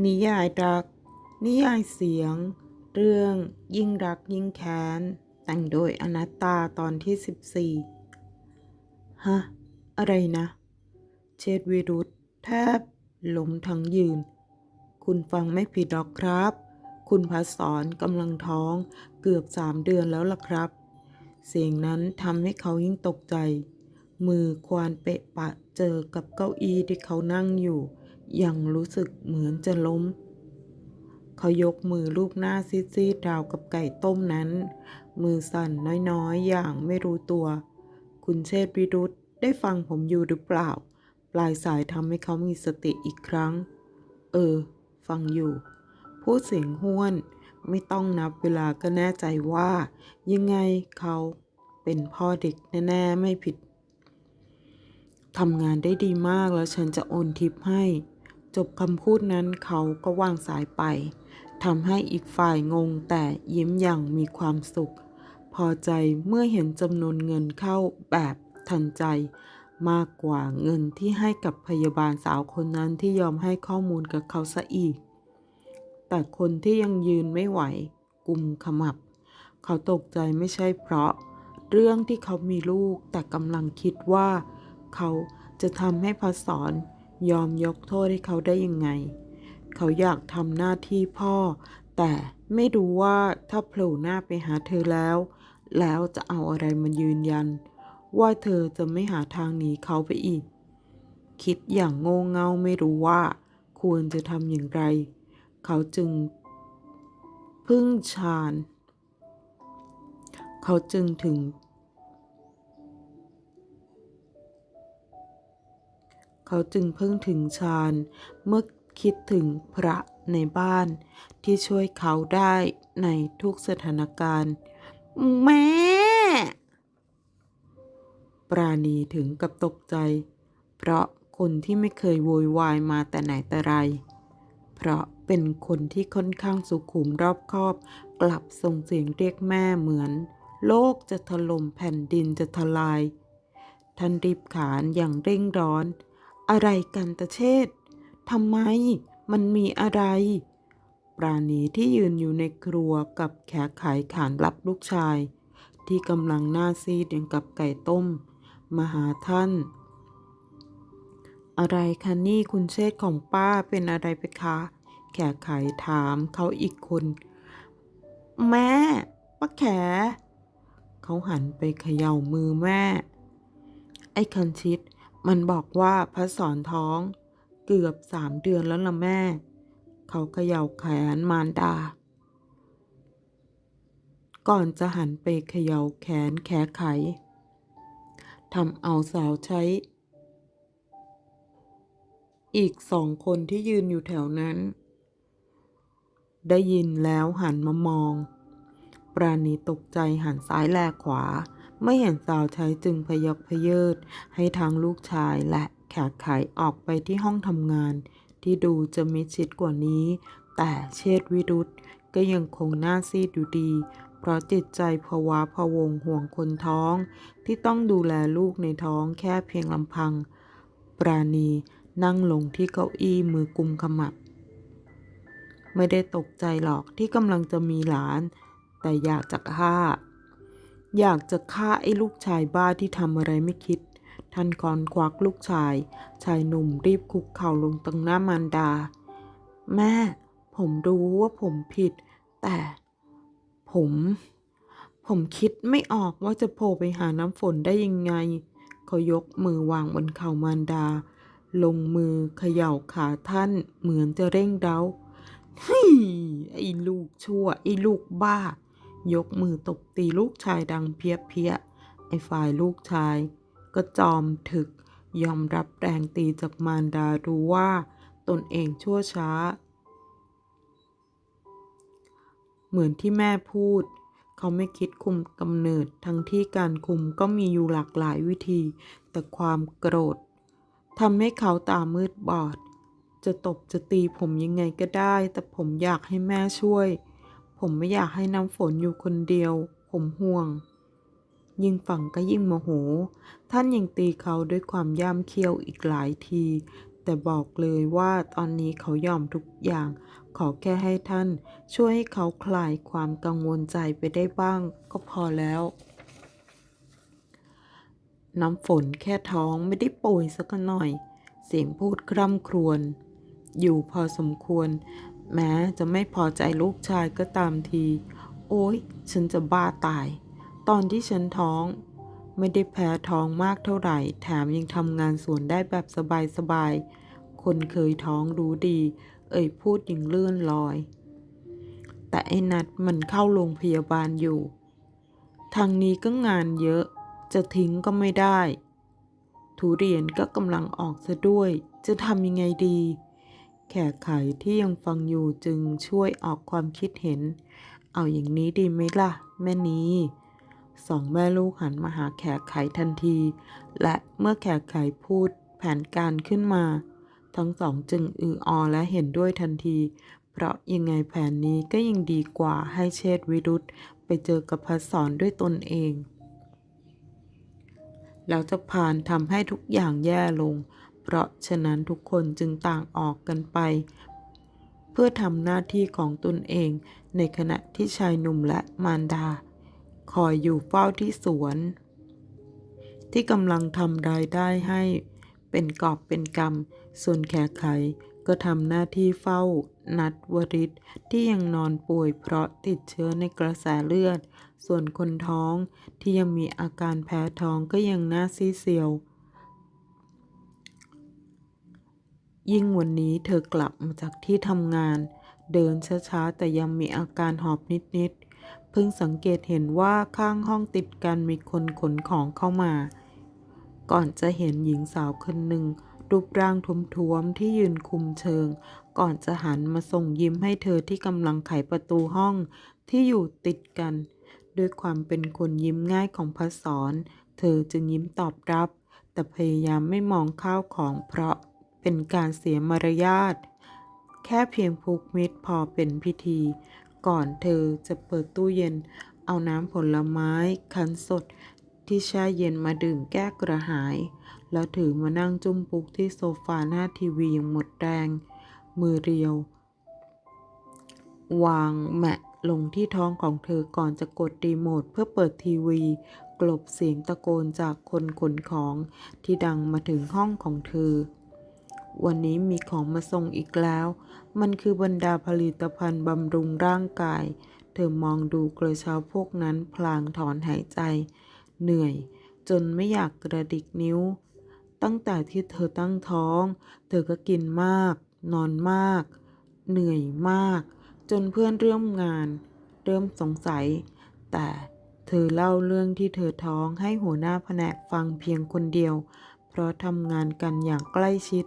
นิยายรัก นิยายเสียง เรื่องยิ่งรักยิ่งแค้น แต่งโดยอนัตตาตอนที่ 14 ฮะ อะไรนะ เชษวิรุธแทบล้มทั้งยืน คุณฟังไม่ผิดหรอกครับ คุณพัสอนกำลังท้องเกือบสามเดือนแล้วล่ะครับ เสียงนั้นทำให้เขายิ่งตกใจ มือควานเปะปะเจอกับเก้าอี้ที่เขานั่งอยู่ ยังรู้สึกเหมือนจะล้ม เขายกมือรูปหน้าซีดๆราวกับไก่ต้มนั้น มือสั่นน้อยๆ อย่างไม่รู้ตัว คุณเชษฐวิรุธได้ฟังผมอยู่หรือเปล่า ปลายสายทำให้เขามีสติอีกครั้ง เออ ฟังอยู่ พูดเสียงห้วน ไม่ต้องนับเวลาก็แน่ใจว่า ยังไงเขาเป็นพ่อเด็กแน่ๆไม่ผิดทำงานได้ดีมากแล้วฉันจะโอนทิปให้ จบคำพูดนั้นเขาก็วางสายไปทำให้อีกฝ่ายงงแต่ยิ้มอย่างมีความสุข พอใจเมื่อเห็นจำนวนเงินเข้าแบบทันใจ มากกว่าเงินที่ให้กับพยาบาลสาวคนนั้นที่ยอมให้ข้อมูลกับเขาซะอีก แต่คนที่ยังยืนไม่ไหวกุมขมับ เขาตกใจไม่ใช่เพราะ เรื่องที่เขามีลูกแต่กำลังคิดว่า เขาจะทำให้พัสสอน ยอมยกโทษให้เขาได้ยังไง เขาอยากทำหน้าที่พ่อ แต่ไม่รู้ว่าถ้าโผล่หน้าไปหาเธอแล้ว แล้วจะเอาอะไรมายืนยัน ว่าเธอจะไม่หาทางหนีเขาไปอีก คิดอย่างโง่เง่าไม่รู้ว่า ควรจะทำอย่างไร เขาจึง พึ่งชาญเขาจึงถึง เขาจึงเพิ่งถึงฌานเมื่อคิดถึงพระในบ้านที่ช่วยเขาได้ในทุกสถานการณ์ แม่ ปราณีถึงกับตกใจ เพราะคนที่ไม่เคยโวยวายมาแต่ไหนแต่ไร เพราะเป็นคนที่ค่อนข้างสุขุมรอบคอบ กลับส่งเสียงเรียกแม่เหมือน โลกจะถล่มแผ่นดินจะทลาย ท่านรีบขานอย่างเร่งร้อน อะไรกันตะเชษฐ์ทำไม มันมีอะไร ปราณีที่ยืนอยู่ในครัวกับแขกขายขานรับลูกชาย ที่กำลังหน้าซีดอย่างกับไก่ต้ม มาหาท่าน อะไรคะนี่คุณเชษฐ์ของป้าเป็นอะไรไปคะ แขกขายถามเขาอีกคน แม่ป้าแข เขาหันไปเขย่ามือแม่ ไอ้คันชิด มันบอกว่าพระสอนท้องเกือบสามเดือนแล้วล่ะแม่ เขาเขย่าแขนมารดา ก่อนจะหันไปเขย่าแขนแขไขทำเอาสาวใช้ อีกสองคนที่ยืนอยู่แถวนั้น ได้ยินแล้วหันมามอง ปราณีตกใจหันซ้ายแลขวา ไม่เห็นสาวใช้จึงพยักพยเยิด ให้ทางลูกชายและแขกไขออกไปที่ห้องทำงาน ที่ดูจะมิดชิดกว่านี้ แต่เชษวิรุธก็ยังคงหน้าซีดอยู่ดี เพราะจิตใจภาวะพะวงห่วงคนท้อง ที่ต้องดูแลลูกในท้องแค่เพียงลำพัง ปราณีนั่งลงที่เก้าอี้มือกุมขมับ ไม่ได้ตกใจหรอกที่กำลังจะมีหลาน แต่อยากจะฆ่า อยากจะฆ่าไอ้ลูกชายบ้าที่ทำอะไรไม่คิด ท่านคอนควักลูกชาย ชายหนุ่มรีบคุกเข่าลงตรงหน้ามารดา แม่ ผมรู้ว่าผมผิด แต่ ผม ผมคิดไม่ออกว่าจะโผล่ไปหาน้ำฝนได้ยังไง เขายกมือวางบนเข่ามารดา ลงมือเขย่าขาท่านเหมือนจะเร่งเร้าเฮ้ยไอ้ลูกชั่ว ไอ้ลูกบ้า ยกมือตบตีลูกชายดังเพี้ยเพี้ยไอ้ฝ่ายลูกชาย ก็จอมถึก ยอมรับแรงตีจากมารดารู้ว่า ตนเองชั่วช้า เหมือนที่แม่พูด เขาไม่คิดคุมกำเนิดทั้งที่การคุมก็มีอยู่หลากหลายวิธี แต่ความโกรธทำให้เขาตามืดบอด จะตบจะตีผมยังไงก็ได้ แต่ผมอยากให้แม่ช่วย ผมไม่อยากให้น้ำฝนอยู่คนเดียว ผมห่วง ยิ่งฝังก็ยิ่งโมโห ท่านยังตีเขาด้วยความย่ำเคี้ยวอีกหลายที แต่บอกเลยว่าตอนนี้เขายอมทุกอย่าง ขอแค่ให้ท่าน ช่วยให้เขาคลายความกังวลใจไปได้บ้าง ก็พอแล้ว น้ำฝนแค่ท้องไม่ได้ป่วยสักหน่อย เสียงพูดคร่ำครวญอยู่พอสมควร แม้จะไม่พอใจลูกชายก็ตามที โอ้ยฉันจะบ้าตาย ตอนที่ฉันท้อง ไม่ได้แพ้ท้องมากเท่าไหร่ แถมยังทำงานสวนได้แบบสบายๆ คนเคยท้องรู้ดี เอ่ยพูดอย่างเลื่อนลอย แต่ไอ้นัดมันเข้าโรงพยาบาลอยู่ ทางนี้ก็งานเยอะ จะทิ้งก็ไม่ได้ ทุเรียนก็กำลังออกซะด้วย จะทำยังไงดี แขกไขที่ยังฟังอยู่จึงช่วยออกความคิดเห็น เอาอย่างนี้ดีไหมล่ะ แม่นี้ สองแม่ลูกหันมาหาแขกไขทันที และเมื่อแขกไขพูดแผนการขึ้นมา ทั้งสองจึงอืออและเห็นด้วยทันที เพราะยังไงแผนนี้ก็ยังดีกว่าให้เชษวิรุธไปเจอกับพัสสอนด้วยตนเอง แล้วจะผ่านทำให้ทุกอย่างแย่ลง เพราะฉะนั้นทุกคนจึงต่างออกกันไป เพื่อทำหน้าที่ของตนเอง ในขณะที่ชายหนุ่มและมารดา คอยอยู่เฝ้าที่สวน ที่กำลังทำรายได้ให้เป็นกอบเป็นกำส่วนแขกไขก็ทำหน้าที่เฝ้า นัดวริศที่ยังนอนป่วยเพราะติดเชื้อในกระแสเลือด ส่วนคนท้องที่ยังมีอาการแพ้ท้องก็ยังหน้าซีเซียว ยิ่งวันนี้เธอกลับมาจากที่ทำงาน เดินช้าๆ แต่ยังมีอาการหอบนิดๆ เพิ่งสังเกตเห็นว่าข้างห้องติดกันมีคนขนของเข้ามา ก่อนจะเห็นหญิงสาวคนหนึ่ง รูปร่างท้วมๆที่ยืนคุมเชิง ก่อนจะหันมาส่งยิ้มให้เธอที่กำลังไขประตูห้องที่อยู่ติดกัน ด้วยความเป็นคนยิ้มง่ายของพัสสอน เธอจึงยิ้มตอบรับ แต่พยายามไม่มองข้าวของเพราะ เป็นการเสียมารยาท แค่เพียงผูกมิตรพอเป็นพิธี ก่อนเธอจะเปิดตู้เย็น เอาน้ำผลไม้คั้นสดที่แช่เย็นมาดื่มแก้กระหาย แล้วถือมานั่งจุ้มปุกที่โซฟาหน้าทีวีอย่างหมดแรง มือเรียว วางแมะลงที่ท้องของเธอก่อนจะกดรีโมทเพื่อเปิดทีวี กลบเสียงตะโกนจากคนขนของที่ดังมาถึงห้องของเธอ วันนี้มีของมาส่งอีกแล้ว มันคือบรรดาผลิตภัณฑ์บำรุงร่างกาย เธอมองดูกระเช้าพวกนั้นพลางถอนหายใจ เหนื่อย จนไม่อยากกระดิกนิ้ว ตั้งแต่ที่เธอตั้งท้อง เธอก็กินมาก นอนมาก เหนื่อยมาก จนเพื่อนเริ่มงาน เริ่มสงสัย แต่เธอเล่าเรื่องที่เธอท้องให้หัวหน้าแผนกฟังเพียงคนเดียว เพราะทำงานกันอย่างใกล้ชิด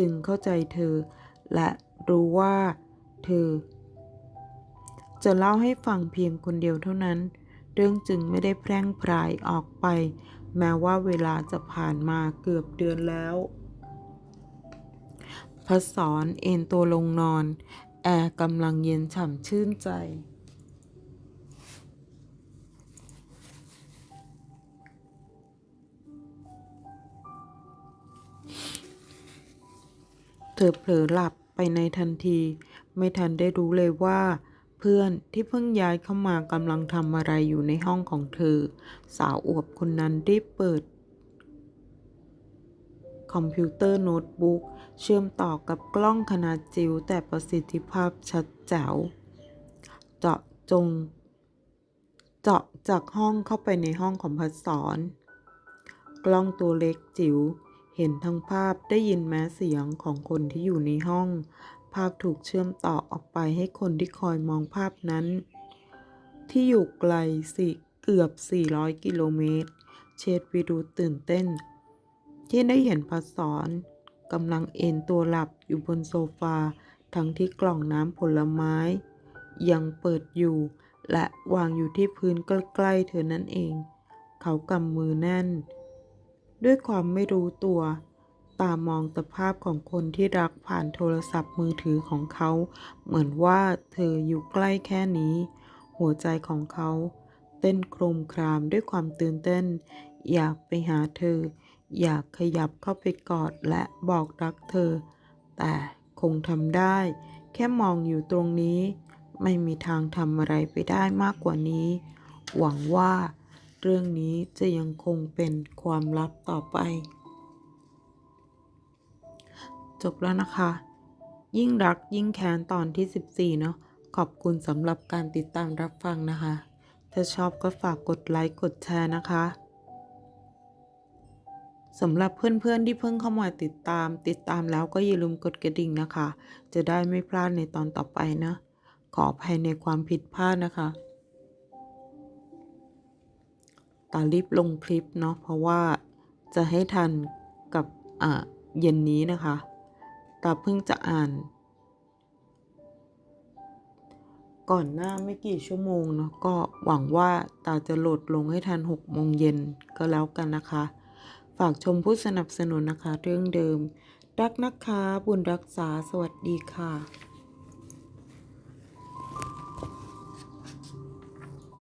จึงเข้าใจเธอ และรู้ว่า เธอ จะเล่าให้ฟังเพียงคนเดียวเท่านั้น เรื่องจึงไม่ได้แพร่งพรายออกไป แม้ว่าเวลาจะผ่านมาเกือบเดือนแล้วพัสสอนเอนตัวลงนอน แอร์กำลังเย็นฉ่ำชื่นใจ ธอเผลอหลับไปในทันที ไม่ทันได้รู้เลยว่า เพื่อนที่เพิ่งย้ายเข้ามากำลังทำอะไรอยู่ในห้องของเธอ สาวอวบคนนั้นรีบเปิด คอมพิวเตอร์โน้ตบุ๊กเชื่อมต่อกับกล้องขนาดจิ๋วแต่ประสิทธิภาพชัดแจ๋วเจาะจง เจาะจากห้องเข้าไปในห้องของพัสสอนกล้องตัวเล็กจิ๋ว เห็นทั้งภาพได้ยินแม้เสียงของคนที่อยู่ในห้อง ภาพถูกเชื่อมต่อออกไปให้คนที่คอยมองภาพนั้น ที่อยู่ไกลสิเกือบ 400 กิโลเมตร เชษวิรุธตื่นเต้น ที่ได้เห็นพัสสอนกำลังเอนตัวหลับอยู่บนโซฟา ทั้งที่กล่องน้ำผลไม้ ยังเปิดอยู่ และวางอยู่ที่พื้นใกล้ๆเธอนั่นเอง เขากำมือแน่น ด้วยความไม่รู้ตัว ตามองแต่ภาพของคนที่รักผ่านโทรศัพท์มือถือของเขา เหมือนว่าเธออยู่ใกล้แค่นี้ หัวใจของเขา เต้นโครมครามด้วยความตื่นเต้น อยากไปหาเธอ อยากขยับเข้าไปกอดและบอกรักเธอ แต่คงทำได้ แค่มองอยู่ตรงนี้ ไม่มีทางทำอะไรไปได้มากกว่านี้ หวังว่า เรื่องนี้จะยังคงเป็นความลับต่อไป จบแล้วนะคะ ยิ่งรักยิ่งแค้นตอนที่ 14 เนาะขอบคุณสำหรับการติดตามรับฟังนะคะ ถ้าชอบก็ฝากกดไลค์กดแชร์นะคะสำหรับเพื่อนๆที่เพิ่งเข้ามาติดตาม ติดตามแล้วก็อย่าลืมกดกระดิ่งนะคะ จะได้ไม่พลาดในตอนต่อไปนะ ขออภัยในความผิดพลาดนะคะ ตารีบลงคลิปเนาะเพราะว่าจะให้ทันกับเย็นนี้นะคะ ตาเพิ่งจะอ่าน ก่อนหน้าไม่กี่ชั่วโมงเนาะก็หวังว่าตาจะโหลดลงให้ทัน6โมงเย็นก็แล้วกันนะคะ ฝากชมผู้สนับสนุนนะคะ เรื่องเดิม รักนะคะ บุญรักษาสวัสดีค่ะ